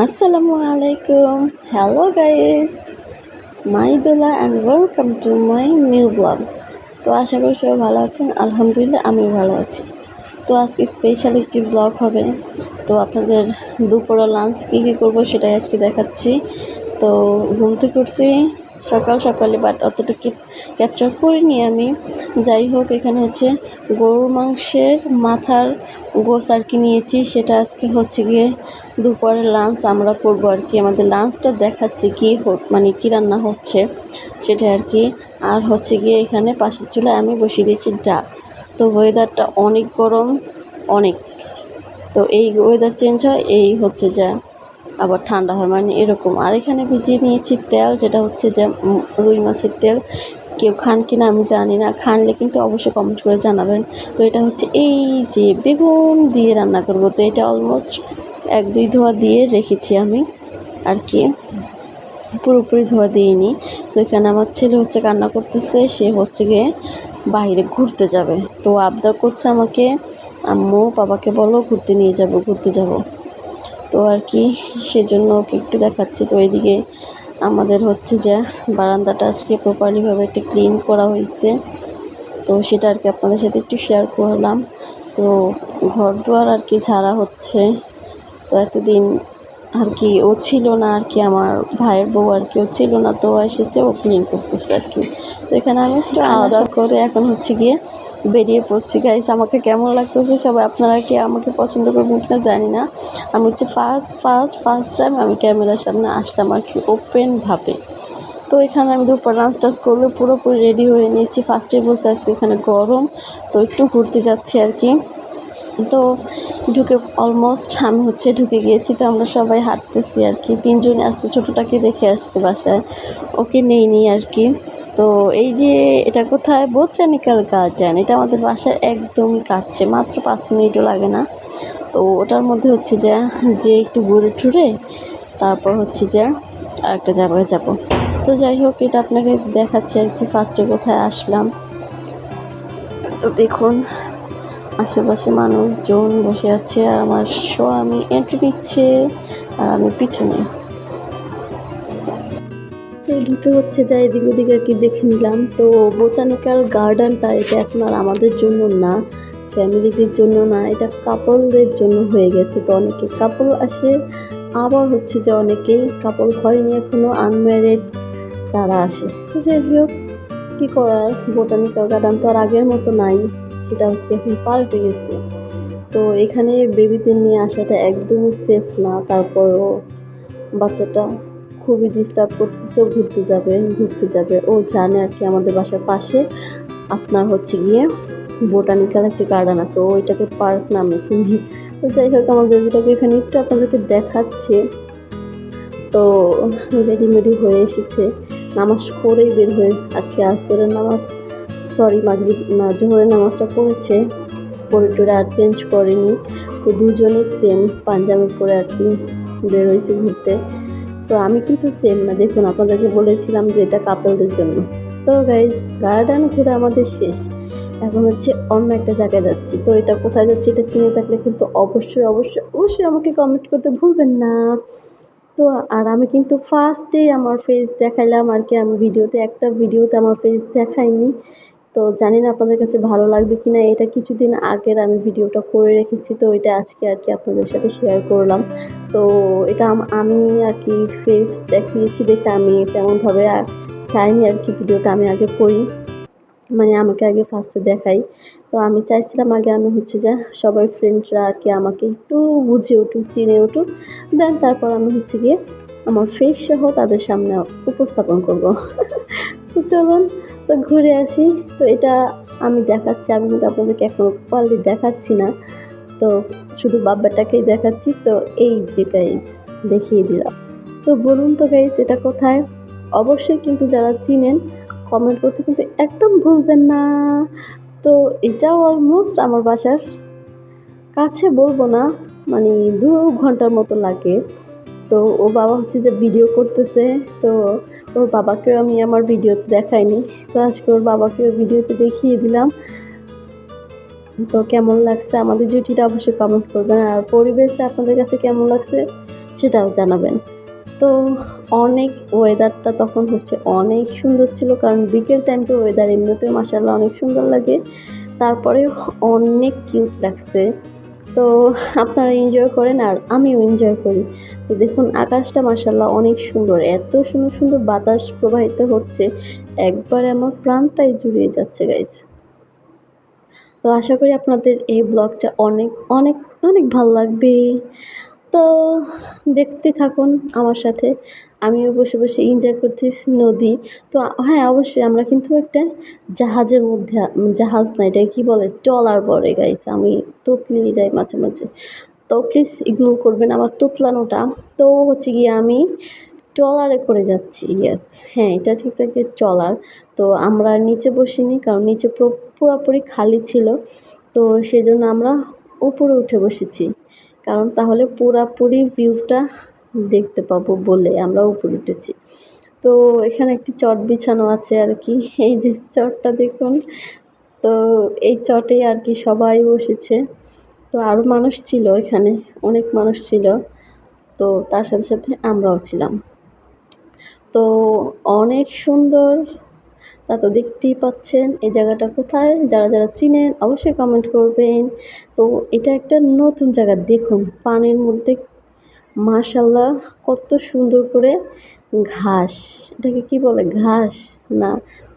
আসসালামু আলাইকুম hello guys মাইদুলা and welcome to my new blog তো আশা করি সবাই ভালো আছেন। আলহামদুলিল্লাহ, আমিও ভালো আছি। তো আজকে স্পেশাল একটি ব্লগ হবে। তো আপনাদের দুপুরে লাঞ্চ কী কী করব সেটাই আজকে দেখাচ্ছি। তো ঘুম থেকে উঠছি। সকাল সকালে বাট অতটুকু ক্যাপচার করিনি আমি। যাই হোক, এখানে হচ্ছে গরুর মাংসের মাথার গোস আর কি নিয়েছি। সেটা আজকে হচ্ছে গিয়ে দুপুরের লাঞ্চ আমরা করব আর কি। আমাদের লাঞ্চটা দেখাচ্ছি কী মানে কী রান্না হচ্ছে। সেটা আর কি। আর হচ্ছে গিয়ে এখানে পাশের চুলায় আমি বসিয়ে দিয়েছি ডাল। তো ওয়েদারটা অনেক গরম, অনেক। তো এই ওয়েদার চেঞ্জ হয়, এই হচ্ছে যা। আবার ঠান্ডা হয় মানে এরকম। আর এখানে ভিজিয়ে নিয়েছি তেল, যেটা হচ্ছে যে রুই মাছের তেল। কেউ খান কি না আমি জানি না, খানলে কিন্তু অবশ্যই কমেন্ট করে জানাবেন। তো এটা হচ্ছে এই যে বেগুন দিয়ে রান্না করব। তো এটা অলমোস্ট এক, দুই ধোয়া দিয়ে রেখেছি আমি আর কি। পুরোপুরি ধোয়া দিইনি। তো এখানে আমার ছেলে হচ্ছে কান্না করতেছে, সে হচ্ছে গিয়ে বাইরে ঘুরতে যাবে। তো আবদার করছে আমাকে, আম্মু, বাবাকে বলো ঘুরতে নিয়ে যাব, ঘুরতে যাব। তো আর কি সেজন্য ওকে একটু দেখাচ্ছি। তো এদিকে আমাদের হচ্ছে যে বারান্দাটা আজকে প্রপারলিভাবে একটু ক্লিন করা হয়েছে। তো সেটা আর কি আপনাদের সাথে একটু শেয়ার করলাম। তো ঘর দুয়ার আর কি ঝাড়া হচ্ছে। তো এতদিন আর কি ও ছিল না আর কি আমার ভাইয়ের বউ আর কি ও ছিল না তো এসেছে ও ক্লিন করতেছে আর কি। তো এখানে আমি একটু দাওয়া করে এখন হচ্ছে গিয়ে বেরিয়ে পড়ছি। গাইস আমাকে কেমন লাগতেছে সবাই আপনারা কি আমাকে পছন্দ করবেন কিনা জানি না। আমি হচ্ছে ফার্স্ট ফার্স্ট ফার্স্ট টাইম আমি ক্যামেরার সামনে আসলাম আর কি ওপেনভাবে তো এখানে আমি দুপুর ডান্স টাচ করলে পুরোপুরি রেডি হয়ে নিয়েছি। ফার্স্টে বলছে আজকে এখানে গরম, তো একটু ঘুরতে যাচ্ছি আর কি। তো ঢুকে অলমোস্ট আমি হচ্ছে ঢুকে গিয়েছি, তো আমরা সবাই হাঁটতেছি আর কি। তিনজনে আসতে ছোটোটাকে দেখে আসছে বাসায়। ওকে নেই নি আর কি। তো এই যে এটা কোথায়? Botanical garden. এটা আমাদের বাসায় একদমই কাছে, মাত্র পাঁচ মিনিটও লাগে না। তো ওটার মধ্যে হচ্ছে যে যে একটু ঘুরে টুরে, তারপর হচ্ছে যে আর একটা জায়গায় যাব। তো যাই হোক, এটা আপনাকে দেখাচ্ছি আর কি ফার্স্টে কোথায় আসলাম। তো দেখুন আশেপাশে মানুষজন বসে আছে আর আমার স্বামী এন্ট্রি নিচ্ছে আর আমি পিছনে। ঢুকে হচ্ছে যা এদিক ওদিক আর কি দেখে নিলাম। তো বোটানিক্যাল গার্ডেনটা, এটা এখন আর আমাদের জন্য না, ফ্যামিলিদের জন্য না, এটা কাপলদের জন্য হয়ে গেছে। তো অনেকে কাপল আসে, আবার হচ্ছে যে অনেকেই কাপল হয়নি এখনও আনম্যারিড তারা আসে। তো যাই হোক, কী করার? বোটানিক্যাল গার্ডেন তো আর আগের মতো নাই। সেটা হচ্ছে এখন পাল্টে গেছে। তো এখানে বেবিদের নিয়ে আসাটা একদমই সেফ না, তারপরও বাচ্চাটা খুবই ডিস্টার্ব করতেছে ঘুরতে যাবে ঘুরতে যাবে। ও জানে আর কি আমাদের বাসার পাশে। আপনার হচ্ছে গিয়ে বোটানিক্যাল একটি গার্ডেন আছে, ও ওইটাকে পার্ক নামে চিনি তো যাই হোক, আমার বেবিটাকে এখানে একটু আপনাদেরকে দেখাচ্ছে। তো রেডিমেডি হয়ে এসেছে। নামাজ পড়েই বের হয়ে আর কি আসরের নামাজ সরি মাগরিব জোহরের নামাজটা পড়েছে। পরে টরে আর চেঞ্জ করেনি। তো দুজনে সেম পাঞ্জাবি পরে আর কি বের ঘুরতে। তো আমি কিন্তু সেম না। দেখুন, আপনাদেরকে বলেছিলাম যে এটা কাপলদের জন্য। তো গাই গার্ডেন ঘুরে আমাদের শেষ। এখন হচ্ছে অন্য একটা জায়গায় যাচ্ছি। তো এটা কোথায় যাচ্ছি এটা চিনে থাকলে কিন্তু অবশ্যই অবশ্যই অবশ্যই আমাকে কমেন্ট করতে ভুলবেন না। তো আর আমি কিন্তু ফার্স্টেই আমার ফেস দেখাইলাম আর কি। আমি ভিডিওতে, একটা ভিডিওতে আমার ফেস দেখাইনি। তো জানি না আপনাদের কাছে ভালো লাগবে কি না এটা কিছুদিন আগের আমি ভিডিওটা করে রেখেছি, তো এটা আজকে আর কি আপনাদের সাথে শেয়ার করলাম। তো এটা আমি আর কি ফেস দেখিয়েছি দেখে আমি তেমনভাবে চাইনি আর কি ভিডিওটা আমি আগে করি মানে আমাকে আগে ফার্স্টে দেখাই। তো আমি চাইছিলাম আগে আমি হচ্ছে যে সবাই ফ্রেন্ডরা আর কি আমাকে একটু বুঝে উঠুক, চিনে উঠুক, দেন তারপর আমি হচ্ছে গিয়ে আমার ফেস সহ তাদের সামনে উপস্থাপন করব। তো চলুন তো ঘুরে আসি। তো এটা আমি দেখাচ্ছি, আমি কিন্তু আপনাদেরকে এখনও পারলে দেখাচ্ছি না। তো শুধু বাব্বাটাকেই দেখাচ্ছি। তো এই যে গাইজ দেখিয়ে দিলাম। তো বলুন তো গাইজ এটা কোথায়? অবশ্যই কিন্তু যারা চিনেন কমেন্ট করতে কিন্তু একদম ভুলবেন না। তো এটাও অলমোস্ট আমার বাসার কাছে বলব না মানে দু ঘণ্টার মতো লাগে। তো ও বাবা হচ্ছে যে ভিডিও করতেছে, তো ওর বাবাকেও আমি আমার ভিডিওতে দেখাইনি। তো আজকে ওর বাবাকেও ভিডিওতে দেখিয়ে দিলাম। তো কেমন লাগছে আমাদের জুটিটা অবশ্যই কমেন্ট করবেন। আর পরিবেশটা আপনাদের কাছে কেমন লাগছে সেটাও জানাবেন। তো অনেক ওয়েদারটা তখন হচ্ছে অনেক সুন্দর ছিল, কারণ বিকেল টাইম তো ওয়েদার এমনিতে মাসাল্লাহ অনেক সুন্দর লাগে। তারপরে অনেক কিউট লাগছে। তো আপনারা এনজয় করেন আর আমিও এনজয় করি। তো দেখুন, আকাশটা মাসাল্লাহ অনেক সুন্দর। এত সুন্দর সুন্দর বাতাস প্রবাহিত হচ্ছে। একবারে আমার প্রাণটাই জুড়িয়ে যাচ্ছে গাইজ তো আশা করি আপনাদের এই ব্লগটা অনেক অনেক অনেক ভালো লাগবে। তো দেখতে থাকুন আমার সাথে। আমিও বসে বসে এনজয় করছি নদী। তো হ্যাঁ অবশ্যই আমরা কিন্তু একটা জাহাজের মধ্যে, জাহাজ না এটা কী বলে? ট্রলার পরে গাইছে আমি তোতলিয়ে যাই মাঝে মাঝে। তো প্লিজ ইগনোর করবেন আমার তোতলানোটা। তো হচ্ছে গিয়ে আমি ট্রলারে করে যাচ্ছি ইয়েস হ্যাঁ এটা ঠিক থাকে ট্রলার। তো আমরা নিচে বসিনি কারণ নিচে পুরোপুরি খালি ছিল। তো সেজন্য আমরা উপরে উঠে বসেছি। কারণ তাহলে পুরাপুরি ভিউটা দেখতে পাবো বলে আমরা উপরে উঠেছি। তো এখানে একটি চট বিছানো আছে আর কি। এই যে চটটা দেখুন। তো এই চটে আর কি সবাই বসেছে। তো আরও মানুষ ছিল এখানে, অনেক মানুষ ছিল। তো তার সাথে সাথে আমরাও ছিলাম। তো অনেক সুন্দর, তা তো দেখতেই পাচ্ছেন এই জায়গাটা কোথায়, যারা যারা চিনেন অবশ্যই কমেন্ট করবেন। তো এটা একটা নতুন জায়গা, দেখুন পানির মধ্যে মাশাল্লাহ কত সুন্দর করে ঘাস, এটাকে কি বলে, ঘাস না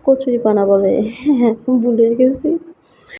কচুরি পানা বলে হ্যাঁ ভুলে গেছি।